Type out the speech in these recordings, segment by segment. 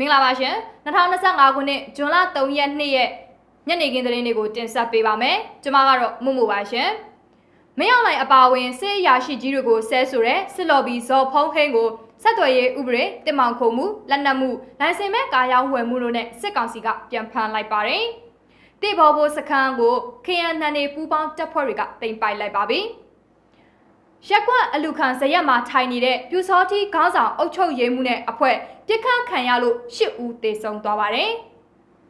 မင်္ဂလာပါရှင်2025ခုနှစ်ဇွန်လ3ရက်နေ့ရဲ့ညနေခင်းသတင်းတွေကိုတင်ဆက်ပေးပါမယ်ကျွန်မကတော့မှုမှုပါရှင်မင်းအောင်လှိုင်အပါအဝင်စစ်အရာရှိကြီးတွေကိုဆဲဆိုတဲ့စစ်လော်ဘီဇော်ဖုံးဟင်းကိုဆက်သွယ်ရေးဥပဒေတင်မောင်ခုံမှုလက်နက်မှုလိုင်စင်မဲ့ကာရောင်းဝယ်မှုတို့နဲ့စစ်ကောင်စီကပြန်ဖမ်းလိုက်ပါတယ်တိဘောဘိုစခန်းကို KNN နေပူးပေါင်းတပ်ဖွဲ့တွေကတင်ပိုက်လိုက်ပါပြီ ရက်ကွက်အလူခံဇရက်မှာထိုင်နေတဲ့ပြူစောတိခေါင်းဆောင်အုပ်ချုပ်ရေးမှုနဲ့အဖွဲ့ပြစ်ခတ်ခံရလို့၈ဦးသေဆုံးသွားပါတယ်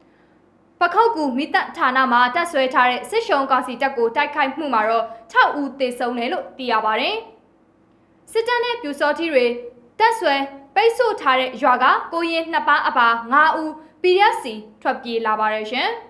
။ပခောက်ကူမိသက်ဌာနမှာတက်ဆွဲထားတဲ့စစ်ရှုံကောင်စီတပ်ကိုတိုက်ခိုက်မှုမှာတော့6ဦးသေဆုံးတယ်လို့သိရပါတယ်။စစ်တပ်နဲ့ပြူစောတိတွေတက်ဆွဲပိတ်ဆို့ထားတဲ့ရွာကကိုရင်နှစ်ပါးအပါ9ဦး PSC ထွက်ပြေးလာပါတယ်ရှင်။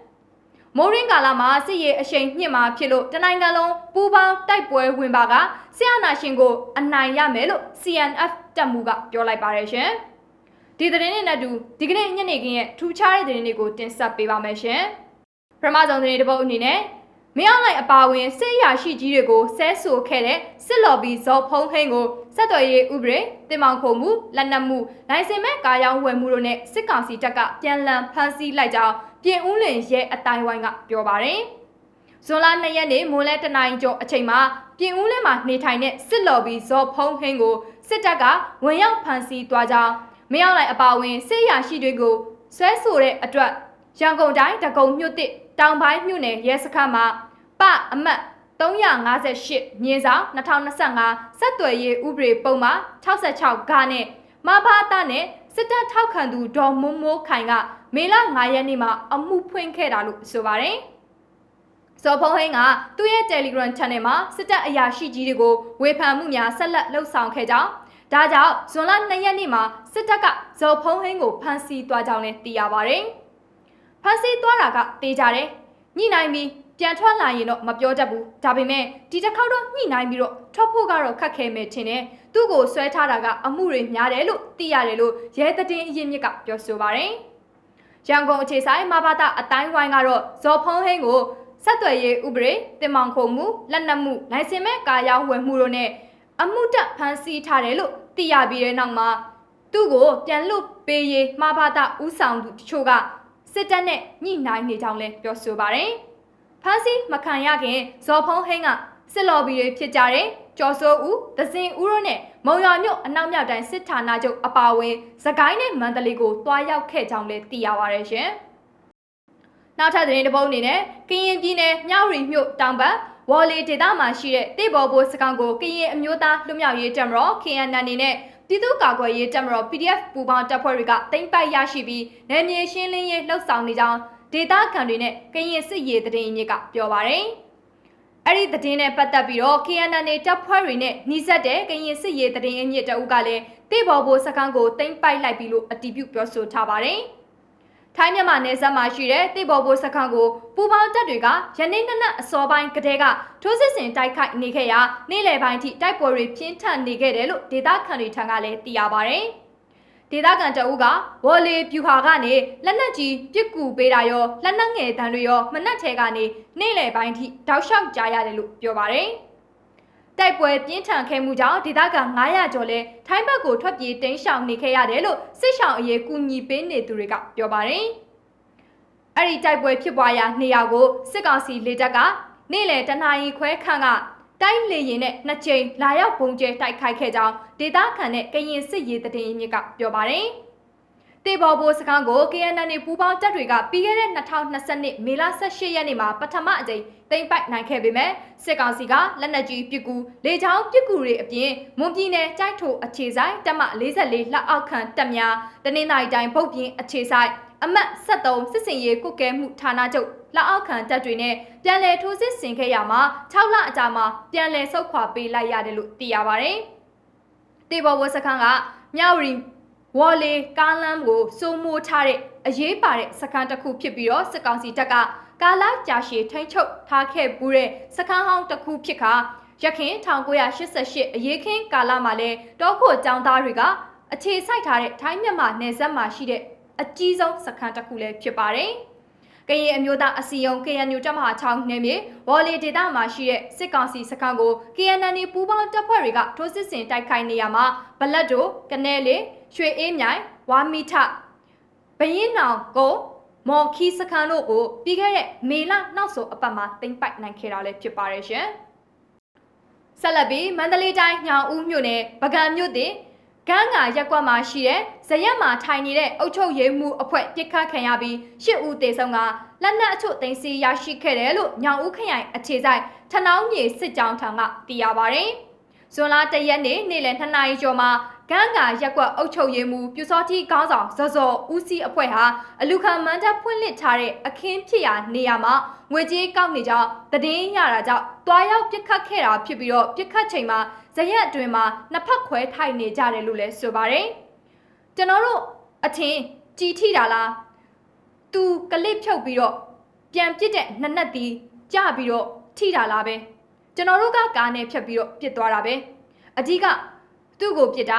မိုးရင်းကာလမှာစစ်ရေးအရှိန်ညှင့်မှာဖြစ်လို့တနိုင်ငံလုံးပူးပေါင်းတိုက်ပွဲဝင်ပါကဆရာနာရှင်ကိုအနိုင်ရမယ်လို့ CNF တပ်မှုကပြောလိုက်ပါတယ်ရှင်။ဒီသတင်းနဲ့အတူဒီကနေ့ညနေခင်းရဲ့ထူးခြားတဲ့သတင်းတွေကိုတင်ဆက်ပေးပါမယ်ရှင်။ပထမဆုံးသတင်းတစ်ပုဒ်အနေနဲ့ မင်းအောင်လှိုင်အပါဝင်စစ်ရရှိကြီးတွေကိုဆဲဆိုခဲ့တဲ့စစ်လော်ဘီဇော်ဖုံးဟင်းကိုဆက်သွယ်ရေးဥပဒေတင်မောင်ခုံမှုလက်နက်မှုနိုင်စင်မဲ့ကာယောင်းဝယ်မှုတို့နဲ့စစ်ကောင်စီတပ်ကပြန်လည်ဖမ်းဆီးလိုက်ကြောင်းပြင်ဦးလင်ရဲအတိုင်းဝိုင်းကပြောပါတယ်။ဇွန်လ2ရက်နေ့မိုးလဲတနိုင်ကျော်အချိန်မှာပြင်ဦးလင်မှာနေထိုင်တဲ့စစ်လော်ဘီဇော်ဖုံးဟင်းကိုစစ်တပ်ကဝင်ရောက်ဖမ်းဆီးသွားကြောင်းမင်းအောင်လှိုင်အပါဝင်စစ်ရရှိတွေကိုဆွဲဆိုတဲ့အတွက်ရန်ကုန်တိုင်းတကုံမြို့တစ်တောင်ပိုင်းမြို့နယ်ရဲစခန်းမှာပအမတ်358မြင်းဆောင်2025စက်သွယ်ရေးဥပဒေပုံမှာ66ဂါနဲ့မဘာတာနဲ့စစ်တပ်ထောက်ခံသူဒေါ်မိုးမိုးခိုင်ကမေလ9ရက်နေ့မှာအမှုဖွင့်ခဲ့တာလို့ဆိုပါတယ်။ဇော်ဖုံးဟင်းကသူ့ရဲ့ Telegram Channel မှာစစ်တပ်အရာရှိကြီးတွေကိုဝေဖန်မှုများဆက်လက်လှုပ်ဆောင်ခဲ့ကြောင်းဒါကြောင့်ဇွန်လ2ရက်နေ့မှာစစ်တပ်ကဇော်ဖုံးဟင်းကိုဖမ်းဆီးသွားကြောင်းလည်းသိရပါတယ်။ ဖမ်းဆီးသွားတာကတေးကြတယ်။ညှိနှိုင်းပြီးပြန်ထွက်လာရင်တော့မပြောတတ်ဘူးဒါပေမဲ့ဒီတစ်ခေါက်တော့ညှိနှိုင်းပြီးတော့ထွက်ဖို့ကတော့ခက်ခဲမယ်ထင်တယ်သူ့ကိုဆွဲထားတာကအမှုတွေများတယ်လို့သိရတယ်လို့ရဲသတင်းအရင်မြစ်ကပြောဆိုပါတယ်ရန်ကုန်အခြေဆိုင်မဘာသာအတိုင်းဝိုင်းကတော့ဇော်ဖုံးဟင်းကိုဆက်သွယ်ရေးဥပဒေတင်မောင်ခုံမှုလက်နက်မှုလိုင်စင်မဲ့ကာရောင်းဝယ်မှုတို့နဲ့အမှုတက်ဖမ်းဆီးထားတယ်လို့သိရပြီးတဲ့နောက်မှာသူ့ကိုပြန်လွတ်ပေးရေးမှာဘာသာဥဆောင်သူတချို့က စစ်တပ်နဲ့ညှိနှိုင်းနေကြောင်းလည်းပြောဆိုပါတယ်။ဖမ်းဆီးမခံရခင်ဇော်ဖုံးဟင်းကစစ်လော်ဘီတွေဖြစ်ကြတဲ့ကျော်စိုးဦး၊ဒဇင်ဦးတို့နဲ့မုံရွာမြို့အနောက်မြောက်တိုင်းစစ်ဌာနချုပ်အပါအဝင်သကိုင်းနဲ့မန္တလေးကိုတွားရောက်ခဲ့ကြောင်းလည်းသိရပါရရှင်။နောက်ထပ်သတင်းတစ်ပုဒ်အနေနဲ့ကရင်ပြည်နယ်မြောက်ရီမြို့တောင်ဘက်ဝေါ်လီဒေသမှာရှိတဲ့တေဘော်ဘိုစကောင်ကိုကရင်အမျိုးသားလွတ်မြောက်ရေးတပ်မတော် KNN အနေနဲ့ ပြည်သူ့ကာကွယ်ရေးတပ်မတော် PDF ပူးပေါင်းတပ်ဖွဲ့တွေကတင်ပိုက်ရရှိပြီးနယ်မြေရှင်းလင်းရေးလှုပ်ဆောင်နေကြောင်းဒေတာခံတွေနဲ့ကရင်စစ်ရေးတရင်မြစ်ကပြောပါတယ်။အဲ့ဒီသတင်းနဲ့ပတ်သက်ပြီးတော့ KNN တပ်ဖွဲ့တွေနဲ့နှီးဆက်တဲ့ကရင်စစ်ရေးတရင်မြစ်တအုပ်ကလည်းတေဘော်ဘိုစကန်းကိုတင်ပိုက်လိုက်ပြီးလို့အတည်ပြုပြောဆိုထားပါတယ်။ ထိုင်းမြန်မာနယ်စပ်မှာရှိတဲ့တေဘော်ဘိုစခန်းကိုပူပေါင်းတပ်တွေကယနေ့နနက်အစောပိုင်းကတည်းကထိုးစစ်ဆင်တိုက်ခိုက်နေခဲ့ရာနေ့လယ်ပိုင်းထိတိုက်ပွဲတွေပြင်းထန်နေခဲ့တယ်လို့ဒေသခံတွေထံကလည်းသိရပါဗျ။ဒေသခံတအုပ်ကဝေါ်လီပြူဟာကနေလက်နက်ကြီးပစ်ကူပေးတာရောလက်နက်ငယ်တန်းတွေရောမနက်ထဲကနေနေ့လယ်ပိုင်းထိတောက်လျှောက်ကြားရတယ်လို့ပြောပါတယ်။ တိုက်ပွဲပြင်းထန်ခဲ့မှုကြောင့်ဒေသခံ900ကျော်လဲထိုင်းဘက်ကိုထွက်ပြေးတိမ်းရှောင်နေခဲ့ရတယ်လို့စစ်ရှောင်အရေးကူညီပေးနေသူတွေကပြောပါတယ်။အဲ့ဒီတိုက်ပွဲဖြစ်ပွားရာနေရာကိုစစ်ကောင်စီလေတပ်ကနေ့လယ်တနာရီခွဲခန့်ကတိုင်းလေရင်နဲ့နှစ်ကြိမ်လာရောက်ပုံကျဲတိုက်ခိုက်ခဲ့ကြောင်းဒေသခံနဲ့ကရင်စစ်ရေးတည်င်းမြစ်ကပြောပါတယ်။ တေဘော်ဘိုစကားကို KNN ပူးပေါင်းတပ်တွေကပြီးခဲ့တဲ့2022မေလ18ရက်နေ့မှာပထမအကြိမ်သိမ်းပိုက်နိုင်ခဲ့ပေမဲ့စစ်ကောင်စီကလက်နက်ကြီးပစ်ကူလေကြောင်းပစ်ကူတွေအပြင်မွန်ပြည်နယ်ကြိုက်ထိုအခြေဆိုင်တပ်မ44လက်အောက်ခံတပ်များတနင်္သာရီတိုင်းဗုတ်ပြင်းအခြေဆိုင်အမတ်73စစ်စင်ရေးကုတ်ကဲမှုဌာနချုပ်လက်အောက်ခံတပ်တွေနဲ့ပြန်လည်ထိုးစစ်ဆင်ခဲ့ရမှာ6လအကြာမှာပြန်လည်ဆုတ်ခွာပေးလိုက်ရတယ်လို့သိရပါဗျ။တေဘော်ဝစခန်းကမြောက်ရီ ဝေါ်လီကားလမ်းကိုစိုးမိုးထားတဲ့အရေးပါတဲ့စခန်းတစ်ခုဖြစ်ပြီးတော့စစ်ကောင်စီတပ်ကကာလာကြာရှည်ထိန်းချုပ်ထားခဲ့ဘူးတဲ့စခန်းဟောင်းတစ်ခုဖြစ်ခါရခင်1988အရေးခင်းကာလမှာလဲတောခိုចောင်းသားတွေကအခြေစိုက်ထားတဲ့ထိုင်းမြန်မာနယ်စပ်မှာရှိတဲ့အကြီးဆုံးစခန်းတစ်ခုလည်းဖြစ်ပါတယ်။ ကရင်အမျိုးသားအစည်းအရုံး KNU တပ်မဟာ6နယ်မြေဝေါ်လီဒေသမှာရှိတဲ့စစ်ကောင်စီစခန်းကို KNN ပူးပေါင်းတပ်ဖွဲ့တွေကထိုးစစ်ဆင်တိုက်ခိုက်နေရမှာဘလက်တိုကနေလေရွှေအေးမြိုင်ဝါမီထဘရင်နောင်ကိုမော်ခီစခန်တို့ကိုပြီးခဲ့တဲ့မေလနောက်ဆုံးအပတ်မှာတင်ပိုက်နိုင်ခဲ့တာလည်းဖြစ်ပါတယ်ရှင်။ဆက်လက်ပြီးမန္တလေးတိုင်းညောင်ဦးမြို့နယ်ပကံမြို့တင် ကန်းငါရက်ကွက်မှာရှိတဲ့ဇရက်မှာထိုင်နေတဲ့အုတ်ချုပ်ရေးမှုအဖွဲ့ပြစ်ခတ်ခံရပြီးရှစ်ဦးတေဆုံးကလက်နက်အချို့သိမ်းဆည်းရရှိခဲ့တယ်လို့ညောင်ဦးခရိုင်အခြေဆိုင်ထနောင်းမြေစစ်ကြောင်းထံကသိရပါတယ်။ဇွန်လ၁ရက်နေ့နေ့လယ်2နာရီကျော်မှာ ကန်းကာရက်ကွက်အုပ်ချုပ်ရေးမှူးပြူစောတိခေါင်းဆောင်ဇော်ဇော်ဦးစီးအဖွဲ့ဟာအလူခံမန်းတပ်ဖွင့်လှစ်ထားတဲ့အခင်းဖြစ်ရာနေရာမှာငွေကြေးကောက်နေကြောင်းသတင်းရတာကြောင့်တွားရောက်ပြစ်ခတ်ခဲ့တာဖြစ်ပြီးတော့ပြစ်ခတ်ချိန်မှာဇရက်အတွင်မှာနှစ်ဖက်ခွဲထိုင်နေကြတယ်လို့လည်းဆိုပါတယ်။ကျွန်တော်တို့အထင်ကြည်ထိတာလား။ तू ကလစ်ဖြုတ်ပြီးတော့ပြန်ပြစ်တဲ့နှစ်နက်တီကြပြီးတော့ထိတာလားပဲ။ကျွန်တော်တို့ကကားနဲ့ဖြတ်ပြီးတော့ပြစ်သွားတာပဲ။အကြီးကသူ့ကိုပြစ်တာ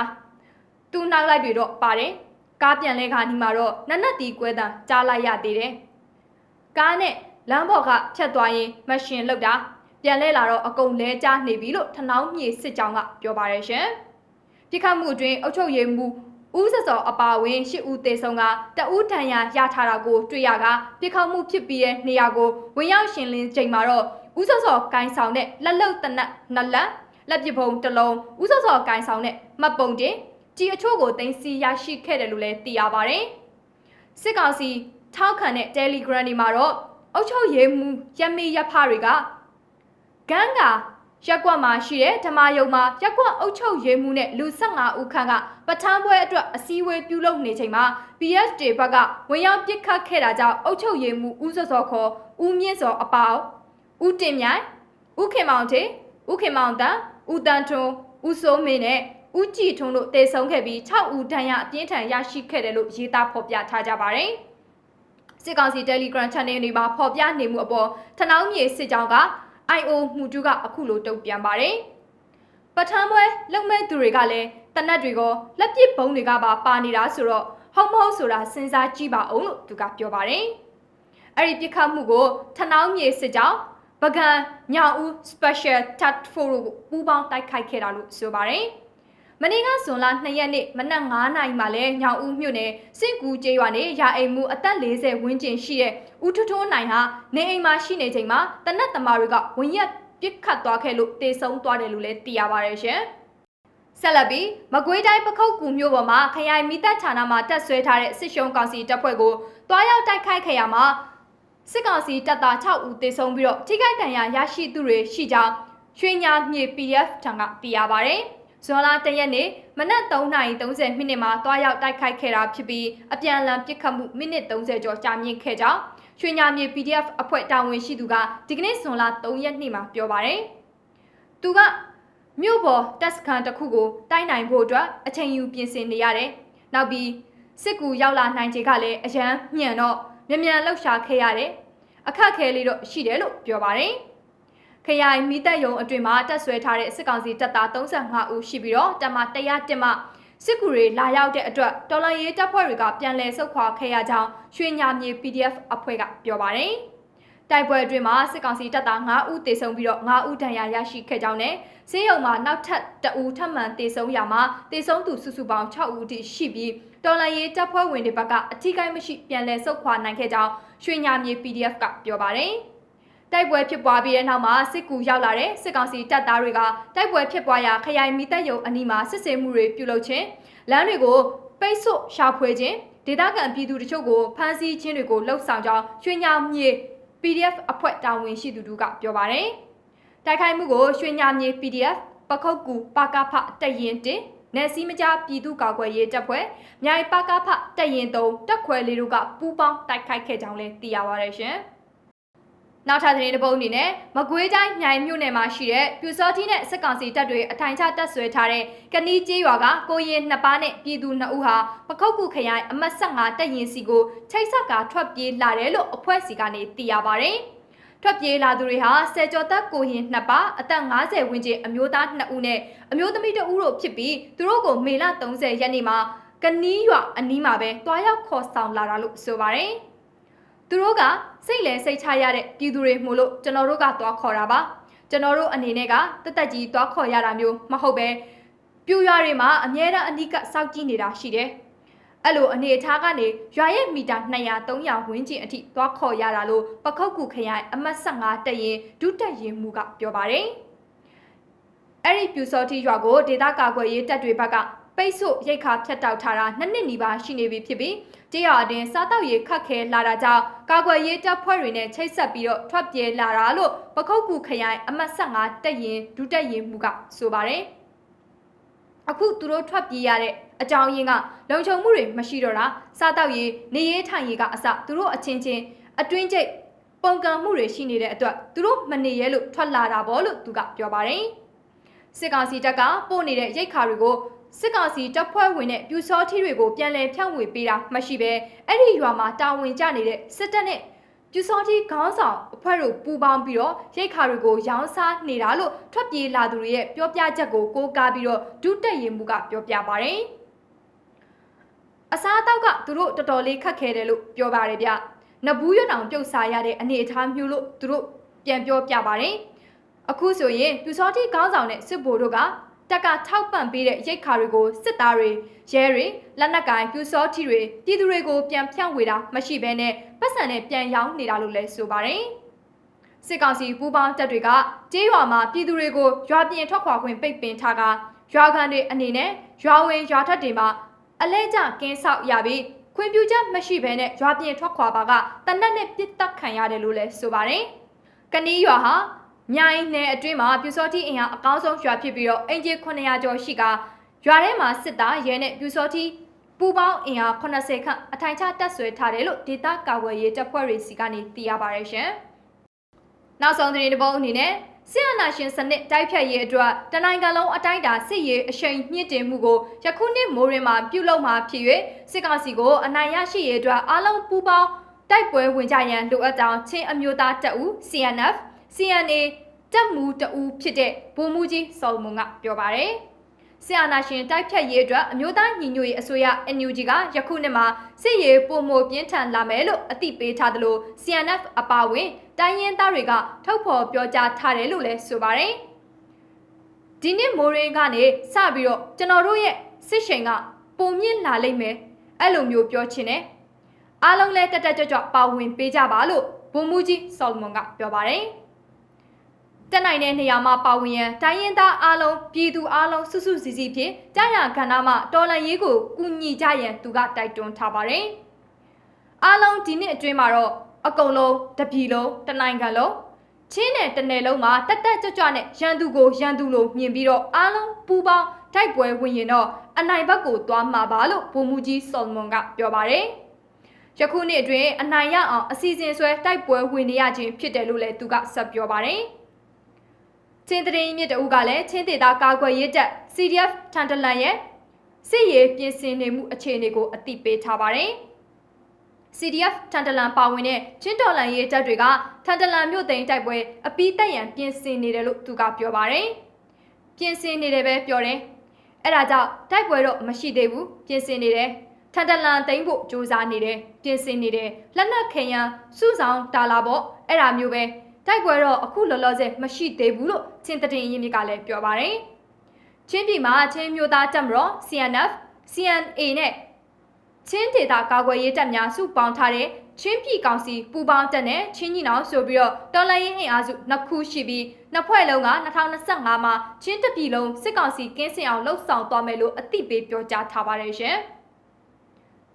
သူ့နောက်လိုက်တွေတော့ပါတယ်ကားပြန်လဲခါနီမှာတော့နက်နက်တီကွဲတံကြားလိုက်ရသေးတယ်ကားနဲ့လမ်းပေါ်ကဖြတ်သွားရင်မရှင်လောက်တာပြန်လဲလာတော့အကုန်လဲကြားနေပြီလို့ထနောင်းမြေစစ်ကြောင်းကပြောပါတယ်ရှင်ပြစ်ခတ်မှုအတွင်းအုပ်ချုပ်ရေးမှူးဦးစစောအပါဝင်ရှစ်ဦးသေဆုံးကတအူးထံရရထားတာကိုတွေ့ရကပြစ်ခတ်မှုဖြစ်ပြီးတဲ့နေရာကိုဝင်ရောက်ရှင်လင်းချိန်မှာတော့ဦးစစောကိုင်းဆောင်တဲ့လက်လုံတနက်နလက်လက်ပစ်ဖုံတစ်လုံးဦးစောစောကိုင်းဆောင်တဲ့မှတ်ပုံတင် ကြီးအချို့ကိုတင်စီရရှိခဲ့တယ်လို့လည်းသိရပါတယ်။စစ်ကောင်စီထောက်ခံတဲ့ Telegram တွေမှာတော့အုတ်ချုပ်ရေးမှုရမေရဖတွေကဂန်းကရက်ကွက်မှာရှိတဲ့ဓမ္မယုံမှာရက်ကွက်အုတ်ချုပ်ရေးမှုနဲ့လူ15ဦးခန့်ကပထမ်းပွဲအတွက်အစည်းအဝေးပြုလုပ်နေချိန်မှာ PSD ဘက်ကဝင်ရောက်ပစ်ခတ်ခဲ့တာကြောင့်အုတ်ချုပ်ရေးမှုဦးစောစောခေါ်ဦးမြင့်စောအပေါဦးတင်မြိုင်ဦးခင်မောင်တေဦးခင်မောင်တန်ဦးတန်ထွန်းဦးစိုးမင်းနဲ့ ဦးကြည်ထွန်းတို့တေဆုံးခဲ့ပြီး6ဦးဒဏ်ရာအပြင်းထန်ရရှိခဲ့တယ်လို့ရေးသားဖော်ပြထားကြပါတယ်။စစ်ကောင်စီ Telegram Channel တွေမှာဖော်ပြနေမှုအပေါ်ထနောင်းမြေစစ်ကြောင်းက IO မှုတူကအခုလိုတုံ့ပြန်ပါတယ်။ပထမပွဲလုံမဲ့သူတွေကလည်းတနက်တွေကလက်ပစ်ဘုံတွေကပါပါနေတာဆိုတော့ဟုတ်မဟုတ်ဆိုတာစဉ်းစားကြည့်ပါအောင်လို့သူကပြောပါတယ်။အဲ့ဒီပြစ်ခတ်မှုကိုထနောင်းမြေစစ်ကြောင်းပကံညောင်ဦး Special Task Force ပူးပေါင်းတိုက်ခိုက်ခဲ့တာလို့ဆိုပါတယ်။ မနေ့ကဇွန်လ2ရက်နေ့မနက်9နာရီမှာလဲညောင်ဦးမြို့နယ်စစ်ကူကျေးရွာနေရာအိမ်မှုအသက်40ဝန်းကျင်ရှိတဲ့ဦးထွထိုးနိုင်ဟာနေအိမ်မှာရှိနေချိန်မှာတနက်သမားတွေကဝင်ရက်ပစ်ခတ်သွားခဲ့လို့တေဆုံးသွားတယ်လို့လည်းသိရပါတယ်ရှင်။ဆက်လက်ပြီးမကွေးတိုင်းပခုတ်ကူမြို့ပေါ်မှာခရိုင်မိသက်ဌာနမှတက်ဆွဲထားတဲ့စစ်ရှုံးကောင်စီတပ်ဖွဲ့ကိုတွားရောက်တိုက်ခိုက်ခဲ့ရမှာစစ်ကောင်စီတပ်သား6ဦးသေဆုံးပြီးတော့ထိခိုက်ဒဏ်ရာရရှိသူတွေရှိကြောင်းရွှေညာမြေ PDF ထံကသိရပါတယ်။ ဇွန်လ၁ရက်နေ့မနက်3:30မိနစ်မှာတွားရောက်တိုက်ခိုက်ခဲ့တာဖြစ်ပြီးအပြန်အလှန်ပစ်ခတ်မှုမိနစ်30ကျော်ကြာမြင့်ခဲ့ကြောင်းရွှေညာမြေ PDF အဖွဲ့တာဝန်ရှိသူကဒီကနေ့ဇွန်လ3ရက်နေ့မှာပြောပါတယ်။သူကမြို့ပေါ်တက်စကန်တစ်ခုကိုတိုက်နိုင်ဖို့အတွက်အချိန်ယူပြင်ဆင်နေရတယ်။နောက်ပြီးစစ်ကူရောက်လာနိုင်ခြေကလည်းအရန်ညံ့တော့မြန်မြန်လှုပ်ရှားခဲ့ရတယ်။အခက်ခဲလေးတော့ရှိတယ်လို့ပြောပါတယ်။ ခရိုင်မိသက်ယုံအတွင်မှာတက်ဆွဲထားတဲ့စစ်ကောင်စီတပ်သား35ဦးရှိပြီးတော့တမ100တင်မှစစ်ကူတွေလာရောက်တဲ့အတွက်တော်လန်ရေးတပ်ဖွဲ့တွေကပြန်လည်ဆုတ်ခွာခဲ့ရကြောင်းရွှေညာမြေ PDF အဖွဲ့ကပြောပါတယ်။တိုက်ပွဲအတွင်းမှာစစ်ကောင်စီတပ်သား9ဦးသေဆုံးပြီးတော့9ဦးဒဏ်ရာရရှိခဲ့ကြောင်းနဲ့ဆေးရုံမှာနောက်ထပ်တအူထပ်မံသေဆုံးရမှာသေဆုံးသူစုစုပေါင်း6ဦးထိရှိပြီးတော်လန်ရေးတပ်ဖွဲ့ဝင်တွေဘက်ကအထူးကိမရှိပြန်လည်ဆုတ်ခွာနိုင်ခဲ့ကြောင်းရွှေညာမြေ PDF ကပြောပါတယ်။ တိုက်ပွဲဖြစ်ပွားပြီးတဲ့နောက်မှာစစ်ကူရောက်လာတဲ့စစ်ကောင်စီတပ်သားတွေကတိုက်ပွဲဖြစ်ပွားရာခရိုင်မိသက်ယုံအနီးမှာစစ်ဆေးမှုတွေပြုလုပ်ခြင်းလမ်းတွေကိုပိတ်ဆို့ရှာဖွေခြင်းဒေသခံပြည်သူတချို့ကိုဖမ်းဆီးခြင်းတွေကိုလှုပ်ဆောင်ကြောင်းရွှေညောင်မြေ PDF အဖွဲ့တာဝန်ရှိသူတို့ကပြောပါတယ်။တိုက်ခိုက်မှုကိုရွှေညောင်မြေ PDF ပခုတ်ကူပါကဖတက်ရင်တင်နယ်စည်းမကြားပြည်သူ့ကာကွယ်ရေးတပ်ဖွဲ့မြိုင်ပါကဖတက်ရင်တုံတက်ခွဲလေးတို့ကပူးပေါင်းတိုက်ခိုက်ခဲ့ကြောင်းလည်းသိရပါတယ်ရှင်။ နောက်ထပ်သတင်းတစ်ပုဒ်အနေနဲ့မကွေးတိုင်းမြိုင်မြို့နယ်မှာရှိတဲ့ပြူစောတိနဲ့စစ်ကောင်စီတပ်တွေအထိုင်ချတပ်ဆွဲထားတဲ့ကနီးကျေးရွာကကိုရင်နှစ်ပါးနဲ့ပြည်သူနှစ်ဦးဟာပခုတ်ကူခရိုင်အမှတ်15တပ်ရင်စီကိုချိတ်ဆက်ကထွက်ပြေးလာတယ်လို့အဖွဲ့စီကနေသိရပါဗျ။ထွက်ပြေးလာသူတွေဟာဆယ်ကျော်သက်ကိုရင်နှစ်ပါးအသက်50ဝန်းကျင်အမျိုးသား2ဦးနဲ့အမျိုးသမီး2ဦးတို့ဖြစ်ပြီးသူတို့ကိုမေလ30ရက်နေ့မှာကနီးရွာအနီးမှာပဲတွားရောက်ခေါ်ဆောင်လာတာလို့ဆိုပါတယ်။သူတို့က စိတ်လဲစိတ်ချရတဲ့ပြည်သူတွေမို့လို့ကျွန်တော်တို့ကသွားခေါ်တာပါကျွန်တော်တို့အနေနဲ့ကတက်တက်ကြီးသွားခေါ်ရတာမျိုးမဟုတ်ပဲပြူရွာတွေမှာအမြဲတမ်းအနိကစောက်ကြည့်နေတာရှိတယ်အဲ့လိုအနေအထားကနေရွာရဲ့မီတာ200 300ဝန်းကျင်အထိသွားခေါ်ရတာလို့ပခုတ်ကူခရိုင်အမှတ်15တက်ရင်ဒုတက်ရင်မှုကပြောပါတယ်။အဲ့ဒီပြူစောတိရွာကိုဒေသကာကွယ်ရေးတပ်တွေဘက်က ပိတ်ဆို့ရိတ်ခါဖြတ်တောက်ထားတာနှစ်နှစ်နီးပါးရှိနေပြီဖြစ်ပြီးတရအတွင်းစားတောက်ရေးခတ်ခဲလာတာကြောင့်ကာကွယ်ရေးတပ်ဖွဲ့တွေနဲ့ချိတ်ဆက်ပြီးတော့ထွက်ပြေးလာတာလို့ပခုတ်ကူခရိုင်အမှတ်15တက်ရင်ဒုတက်ရင်မှုကဆိုပါတယ်။အခုသူတို့ထွက်ပြေးရတဲ့အကြောင်းရင်းကလုံခြုံမှုတွေမရှိတော့တာစားတောက်ရေးနေရေးထိုင်ရေးကအစသူတို့အချင်းချင်းအတွင်းကျိတ်ပုံကံမှုတွေရှိနေတဲ့အတွက်သူတို့မနေရဲလို့ထွက်လာတာပေါ့လို့သူကပြောပါတယ်စစ်ကောင်စီတပ်ကပို့နေတဲ့ရိတ်ခါတွေကို စစ်ကောင်စီတပ်ဖွဲ့ဝင်တဲ့ပြူစောထီတွေကိုပြန်လည်ဖြန့်ဝေပေးတာမရှိဘဲအဲ့ဒီရွာမှာတာဝန်ကျနေတဲ့စစ်တပ်နဲ့ပြူစောထီခေါင်းဆောင်အဖွဲ့တို့ပူးပေါင်းပြီးတော့ရိတ်ခါတွေကိုရောင်းစားနေတာလို့ထွက်ပြေးလာသူတွေရဲ့ပြောပြချက်ကိုကိုးကားပြီးတော့ဒုတက်ရင်မှုကပြောပြပါတယ်အစားအသောက်ကသူတို့တော်တော်လေးခက်ခဲတယ်လို့ပြောပါတယ်ဗျ။နဘူးရွတောင်ပြုတ်စားရတဲ့အနေအထားမျိုးလို့သူတို့ပြန်ပြောပြပါတယ်။အခုဆိုရင်ပြူစောတိခေါင်းဆောင်တဲ့စစ်ဗိုလ်တို့က တက်ကထောက်ပံ့ပေးတဲ့ရိတ်ခါတွေကိုစစ်သားတွေရဲတွေလက်နက်ကင်ပြူစောတိတွေပြည်သူတွေကိုပြန်ဖြန့်ဝေတာမရှိဘဲနဲ့ပတ်စံနဲ့ပြန်ရောင်းနေတာလို့လည်းဆိုပါတယ်။စစ်ကောင်စီပူးပေါင်းတပ်တွေကကြေးရွာမှာပြည်သူတွေကိုရွာပြင်ထွက်ခွာခွင့်ပိတ်ပင်ထားကရွာခံတွေအနေနဲ့ရွာဝင်ရွာထက်တွေမှာအလဲကျကင်းဆောက်ရပြီးခွင့်ပြုချက်မရှိဘဲနဲ့ရွာပြင်ထွက်ခွာပါကတနက်နဲ့ပြစ်တက်ခံရတယ်လို့လည်းဆိုပါတယ်။ကနီးရွာဟာ မြိုင်နယ်အတွင်းမှာပြူစောတိအင်အားအကောင်းဆုံးရွာဖြစ်ပြီးတော့အင်ဂျီ900ကျော်ရှိကရွာထဲမှာစစ်သားရဲနဲ့ပြူစောတိပူပေါင်းအင်အား80ခန့်အထိုင်ချတက်ဆွဲထားတယ်လို့ဒေတာကာဝယ်ရေးတပ်ဖွဲ့တွေစီကနေသိရပါတယ်ရှင်။နောက်ဆုံးသတင်းတစ်ပုဒ်အနေနဲ့စစ်အာဏာရှင်စနစ်တိုက်ဖြတ်ရေးအတွက်တနိုင်ငံလုံးအတိုင်းအတာစစ်ရေးအရှိန်မြင့်တင်မှုကိုယခုနှစ်မိုးရင်မှာပြုလုပ်မှာဖြစ်၍စစ်ကောင်စီကိုအနိုင်ရရှိရေးအတွက်အားလုံးပူးပေါင်းတိုက်ပွဲဝင်ကြရန်လိုအပ်ကြောင်းချင်းအမျိုးသားတပ်ဦး CNF CNA တပ်မူတအူဖြစ်တဲ့ဗိုလ်မှူးကြီးစော်မွန်ကပြောပါတယ်။ဆီအာနာရှင်တိုက်ဖြတ်ရေးအတွက်အမျိုးသားညီညွတ်ရေးအစိုးရ NUG ကယခုနှစ်မှာစစ်ရေးပုံမပြင်းထန်လာမယ်လို့အသိပေးထားသလို CNF အပါအဝင်တိုင်းရင်းသားတွေကထုတ်ဖော်ပြောကြားထားတယ်လို့လည်းဆိုပါတယ်။ဒီနှစ်မိုးရင်းကနေစပြီးတော့ကျွန်တော်တို့ရဲ့စစ်ရှိန်ကပုံမြင့်လာလိမ့်မယ်အဲ့လိုမျိုးပြောချင်တယ်။အားလုံးလည်းတက်တက်ကြွကြွပါဝင်ပေးကြပါလို့ဗိုလ်မှူးကြီးဆော်လမွန်ကပြောပါတယ်။ တက်နိုင်တဲ့နေရာမှာပါဝင်ရန်တိုင်းရင်းသားအားလုံးပြည်သူအားလုံးစုစုစည်းစည်းဖြင့်ကြာရကဏ္ဍမှာတော်လှန်ရေးကိုကူညီကြရန်သူကတိုက်တွန်းထားပါတယ်။အားလုံးဒီနှစ်အတွင်းမှာတော့အကုန်လုံးတပြည်လုံးတနိုင်ငံလုံးချင်းနဲ့တနယ်လုံးမှာတက်တက်ကြွကြွနဲ့ရန်သူကိုရန်သူလိုမြင်ပြီးတော့အားလုံးပူပေါင်းတိုက်ပွဲဝင်ရင်တော့အနိုင်ဘက်ကိုသွားမှာပါလို့ဗိုလ်မှူးကြီးစော်မွန်ကပြောပါတယ်။ယခုနှစ်အတွင်းအနိုင်ရအောင်အစီအစဉ်ဆွဲတိုက်ပွဲဝင်နေရခြင်းဖြစ်တယ်လို့လည်းသူကဆက်ပြောပါတယ်။ ချင်းတရင်မြစ်တအုပ်ကလည်းချင်းဒေသကာကွယ်ရေးတပ် CDF ထန်တလန်ရဲ့စစ်ရေးပြင်ဆင်နေမှုအခြေအနေကိုအသိပေးထားပါတယ်။ CDF ထန်တလန်ပါဝင်တဲ့ချင်းတော်လန်ရေးတပ်တွေကထန်တလန်မြို့သိမ်းတိုက်ပွဲအပီးတက်ရန်ပြင်ဆင်နေတယ်လို့သူကပြောပါတယ်။ပြင်ဆင်နေတယ်ပဲပြောတယ်။အဲ့ဒါကြောင့်တိုက်ပွဲတော့မရှိသေးဘူးပြင်ဆင်နေတယ်။ထန်တလန်သိမ်းဖို့စူးစမ်းနေတယ်ပြင်ဆင်နေတယ်လက်နက်ခင်ရန်စုဆောင်တာလာပေါ့အဲ့ဒါမျိုးပဲ တိုက်ပွဲတော့အခုလောလောဆယ်မရှိသေးဘူးလို့ချင်းတတင်ရင်းမြစ်ကလည်းပြောပါတယ်။ချင်းပြည်မှာချင်းမျိုးသားတပ်မတော် CNF CNA နဲ့ချင်းဒေတာကာကွယ်ရေးတပ်များစုပေါင်းထားတဲ့ချင်းပြည်ကောင်စီပူပေါင်းတပ်နဲ့ချင်းညီနောင်ဆိုပြီးတော့တော်လိုင်းရင်အင်အားစုနှစ်ခုရှိပြီးနှစ်ဖွဲ့လုံးက2025မှာချင်းတပြည်လုံးစစ်ကောင်စီကင်းစင်အောင်လှုပ်ဆောင်သွားမယ်လို့အသိပေးပြောကြားထားပါတယ်ရှင်။